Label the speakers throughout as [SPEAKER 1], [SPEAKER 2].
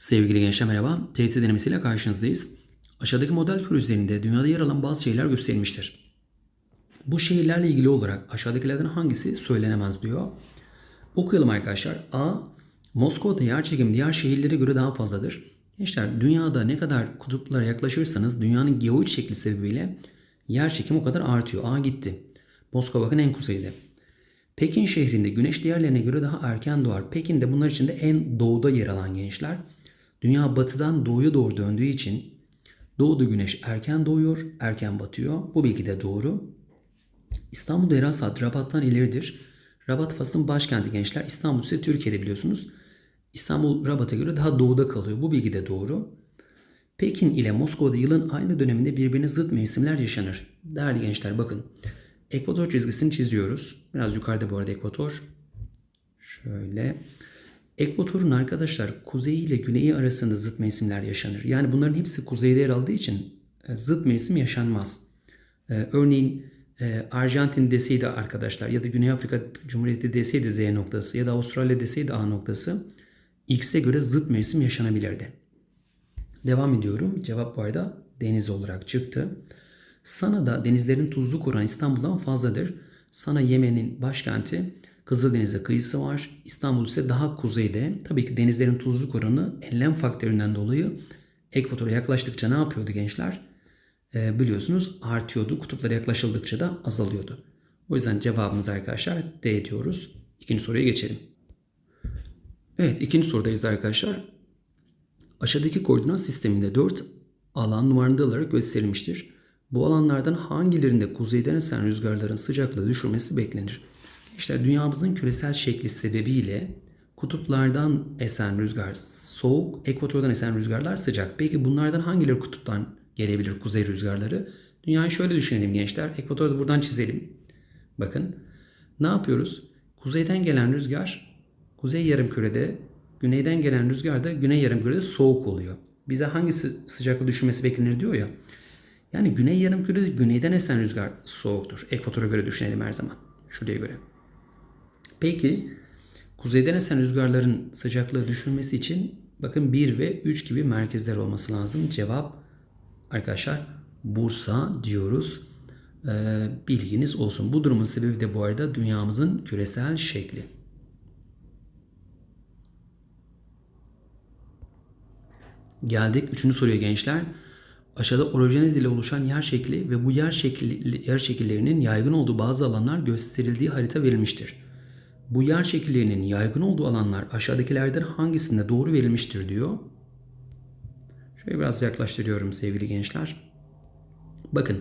[SPEAKER 1] Sevgili gençler merhaba. TYT denemesiyle karşınızdayız. Aşağıdaki model kür üzerinde dünyada yer alan bazı şehirler gösterilmiştir. Bu şehirlerle ilgili olarak aşağıdakilerden hangisi söylenemez diyor. Okuyalım arkadaşlar. A. Moskova'da yer çekimi diğer şehirlere göre daha fazladır. Gençler dünyada ne kadar kutuplara yaklaşırsanız dünyanın geoid şekli sebebiyle yer çekimi o kadar artıyor. A gitti. Moskova bakın en kuzeyde. Pekin şehrinde güneş diğerlerine göre daha erken doğar. Pekin de bunlar içinde en doğuda yer alan gençler. Dünya batıdan doğuya doğru döndüğü için doğuda güneş erken doğuyor, erken batıyor. Bu bilgi de doğru. İstanbul'da yer saat Rabat'tan ileridir. Rabat Fas'ın başkenti gençler. İstanbul ise Türkiye'de biliyorsunuz. İstanbul Rabat'a göre daha doğuda kalıyor. Bu bilgi de doğru. Pekin ile Moskova'da yılın aynı döneminde birbirine zıt mevsimler yaşanır. Değerli gençler bakın. Ekvator çizgisini çiziyoruz. Biraz yukarıda bu arada ekvator. Şöyle. Ekvatorun arkadaşlar kuzeyi ile güneyi arasında zıt mevsimler yaşanır. Yani bunların hepsi kuzeyde yer aldığı için e, zıt mevsim yaşanmaz. Ee, örneğin e, Arjantin deseydi arkadaşlar ya da Güney Afrika Cumhuriyeti deseydi Z noktası ya da Avustralya deseydi A noktası X'e göre zıt mevsim yaşanabilirdi. Devam ediyorum. Cevap bu arada deniz olarak çıktı. Sana'da denizlerin tuzluk oranı İstanbul'dan fazladır. Sana Yemen'in başkenti Kızıldeniz'e kıyısı var. İstanbul ise daha kuzeyde. Tabii ki denizlerin tuzluk oranı enlem faktöründen dolayı ekvatora yaklaştıkça ne yapıyordu gençler? Ee, biliyorsunuz artıyordu. Kutuplara yaklaşıldıkça da azalıyordu. O yüzden cevabımız arkadaşlar D diyoruz. İkinci soruya geçelim. Evet ikinci sorudayız arkadaşlar. Aşağıdaki koordinat sisteminde 4 alan numaralı olarak gösterilmiştir. Bu alanlardan hangilerinde kuzeyden esen rüzgarların sıcaklığı düşürmesi beklenir? İşte dünyamızın küresel şekli sebebiyle kutuplardan esen rüzgar soğuk, ekvatordan esen rüzgarlar sıcak. Peki bunlardan hangileri kutuptan gelebilir kuzey rüzgarları? Dünyayı şöyle düşünelim gençler. Ekvatorda buradan çizelim. Bakın ne yapıyoruz? Kuzeyden gelen rüzgar kuzey yarımkürede, güneyden gelen rüzgar da güney yarımkürede soğuk oluyor. Bize hangisi sıcaklığı düşürmesi beklenir diyor ya. Yani güney yarımkürede güneyden esen rüzgar soğuktur. Ekvatora göre düşünelim her zaman. Şuraya göre. Peki kuzeyden esen rüzgarların sıcaklığı düşürmesi için bakın 1 ve 3 gibi merkezler olması lazım. Cevap arkadaşlar Bursa diyoruz. Ee, bilginiz olsun. Bu durumun sebebi de bu arada dünyamızın küresel şekli. Geldik üçüncü soruya gençler. Aşağıda orojeniz ile oluşan yer şekli ve bu yer şekli yer şekillerinin yaygın olduğu bazı alanlar gösterildiği harita verilmiştir. Bu yer şekillerinin yaygın olduğu alanlar aşağıdakilerden hangisinde doğru verilmiştir diyor. Şöyle biraz yaklaştırıyorum sevgili gençler. Bakın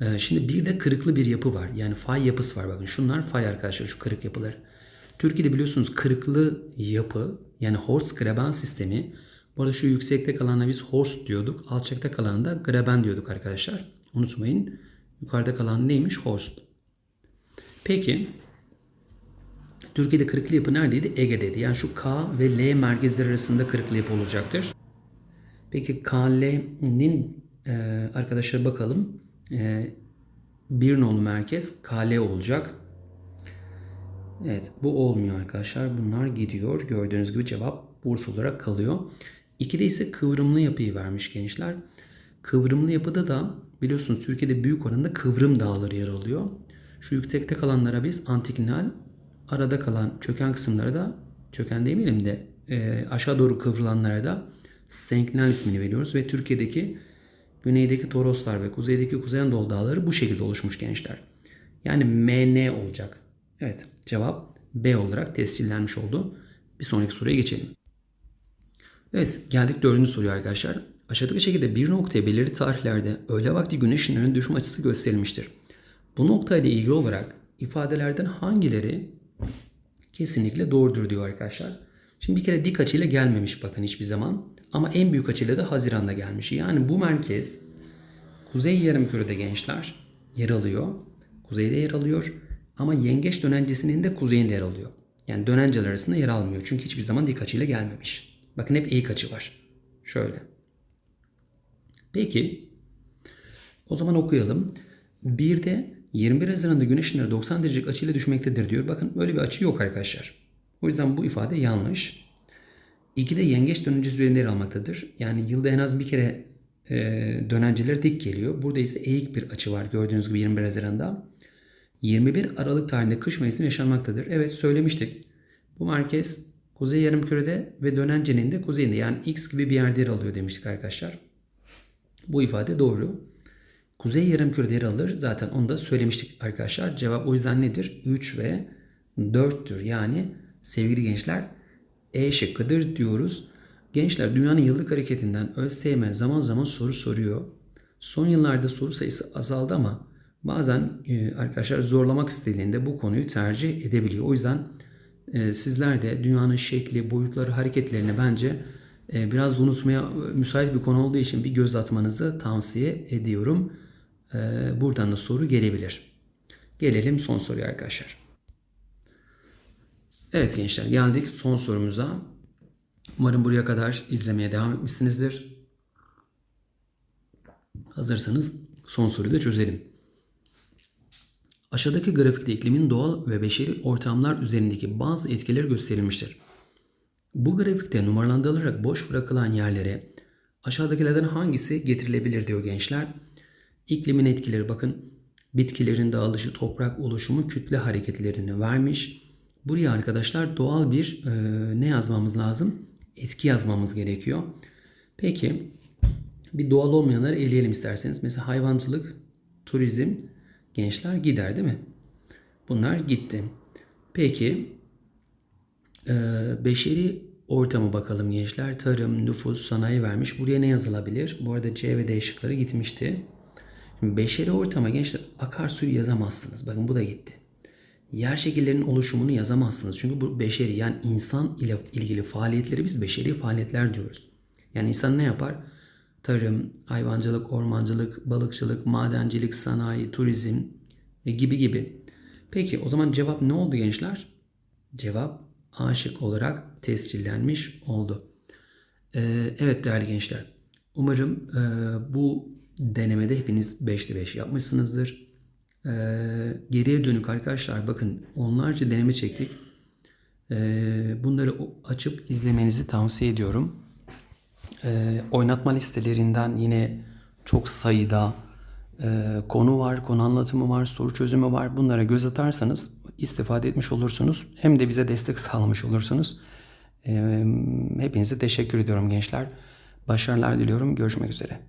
[SPEAKER 1] e, şimdi bir de kırıklı bir yapı var. Yani fay yapısı var. Bakın şunlar fay arkadaşlar şu kırık yapıları. Türkiye'de biliyorsunuz kırıklı yapı yani Horst Graben sistemi. Bu arada şu yüksekte kalana biz Horst diyorduk. Alçakta kalana da Graben diyorduk arkadaşlar. Unutmayın. Yukarıda kalan neymiş? Horst. Peki Türkiye'de kırıklı yapı neredeydi? Ege'deydi. Yani şu K ve L merkezleri arasında kırıklı yapı olacaktır. Peki KL'nin e, arkadaşlar bakalım. E, bir nolu merkez KL olacak. Evet bu olmuyor arkadaşlar. Bunlar gidiyor. Gördüğünüz gibi cevap Bursa olarak kalıyor. 2'de ise kıvrımlı yapıyı vermiş gençler. Kıvrımlı yapıda da biliyorsunuz Türkiye'de büyük oranda kıvrım dağları yer alıyor. Şu yüksekte kalanlara biz antiklinal, arada kalan çöken kısımlara da çöken demeyelim de e, aşağı doğru kıvrılanlara da senklinal ismini veriyoruz ve Türkiye'deki güneydeki Toroslar ve kuzeydeki Kuzey Anadolu dağları bu şekilde oluşmuş gençler. Yani MN olacak. Evet cevap B olarak tescillenmiş oldu. Bir sonraki soruya geçelim. Evet geldik dördüncü soruya arkadaşlar. Aşağıdaki şekilde bir noktaya belirli tarihlerde öğle vakti güneş ışınlarının düşme açısı gösterilmiştir. Bu noktayla ilgili olarak ifadelerden hangileri kesinlikle doğrudur diyor arkadaşlar. Şimdi bir kere dik açıyla gelmemiş bakın hiçbir zaman. Ama en büyük açıyla da Haziran'da gelmiş. Yani bu merkez Kuzey Yarımküre'de gençler yer alıyor. Kuzeyde yer alıyor. Ama yengeç dönencisinin de kuzeyinde yer alıyor. Yani dönenceler arasında yer almıyor. Çünkü hiçbir zaman dik açıyla gelmemiş. Bakın hep eğik açı var. Şöyle. Peki. O zaman okuyalım. Bir de 21 Haziran'da güneş ışınları 90 derecelik açıyla düşmektedir diyor. Bakın böyle bir açı yok arkadaşlar. O yüzden bu ifade yanlış. İki de yengeç dönencesi üzerinde yer almaktadır. Yani yılda en az bir kere e, dönenciler dik geliyor. Burada ise eğik bir açı var gördüğünüz gibi 21 Haziran'da. 21 Aralık tarihinde kış mevsimi yaşanmaktadır. Evet söylemiştik. Bu merkez kuzey yarımkürede ve dönencenin de kuzeyinde yani X gibi bir yerde yer alıyor demiştik arkadaşlar. Bu ifade doğru. Kuzey yarımkürede yer alır. Zaten onu da söylemiştik arkadaşlar. Cevap o yüzden nedir? 3 ve 4'tür. Yani sevgili gençler E şıkkıdır diyoruz. Gençler dünyanın yıllık hareketinden ÖSYM zaman zaman soru soruyor. Son yıllarda soru sayısı azaldı ama bazen e, arkadaşlar zorlamak istediğinde bu konuyu tercih edebiliyor. O yüzden e, sizler de dünyanın şekli, boyutları, hareketlerini bence e, biraz unutmaya e, müsait bir konu olduğu için bir göz atmanızı tavsiye ediyorum. E, buradan da soru gelebilir. Gelelim son soruya arkadaşlar. Evet gençler geldik son sorumuza. Umarım buraya kadar izlemeye devam etmişsinizdir. Hazırsanız son soruyu da çözelim. Aşağıdaki grafikte iklimin doğal ve beşeri ortamlar üzerindeki bazı etkileri gösterilmiştir. Bu grafikte numaralandırılarak boş bırakılan yerlere aşağıdakilerden hangisi getirilebilir diyor gençler. İklimin etkileri bakın bitkilerin dağılışı, toprak oluşumu, kütle hareketlerini vermiş. Buraya arkadaşlar doğal bir e, ne yazmamız lazım? Etki yazmamız gerekiyor. Peki bir doğal olmayanları eleyelim isterseniz. Mesela hayvancılık, turizm, gençler gider değil mi? Bunlar gitti. Peki e, beşeri ortamı bakalım gençler. Tarım, nüfus, sanayi vermiş. Buraya ne yazılabilir? Bu arada C ve D şıkları gitmişti. Şimdi beşeri ortama gençler akarsuyu yazamazsınız. Bakın bu da gitti. Yer şekillerinin oluşumunu yazamazsınız. Çünkü bu beşeri yani insan ile ilgili faaliyetleri biz beşeri faaliyetler diyoruz. Yani insan ne yapar? Tarım, hayvancılık, ormancılık, balıkçılık, madencilik, sanayi, turizm e, gibi gibi. Peki o zaman cevap ne oldu gençler? Cevap A şık olarak tescillenmiş oldu. Ee, evet değerli gençler. Umarım e, bu denemede hepiniz 5'te 5 yapmışsınızdır. Ee, geriye dönük arkadaşlar bakın onlarca deneme çektik. Ee, bunları açıp izlemenizi tavsiye ediyorum. Ee, oynatma listelerinden yine çok sayıda e, konu var, konu anlatımı var, soru çözümü var. Bunlara göz atarsanız istifade etmiş olursunuz. Hem de bize destek sağlamış olursunuz. Ee, hepinize teşekkür ediyorum gençler. Başarılar diliyorum. Görüşmek üzere.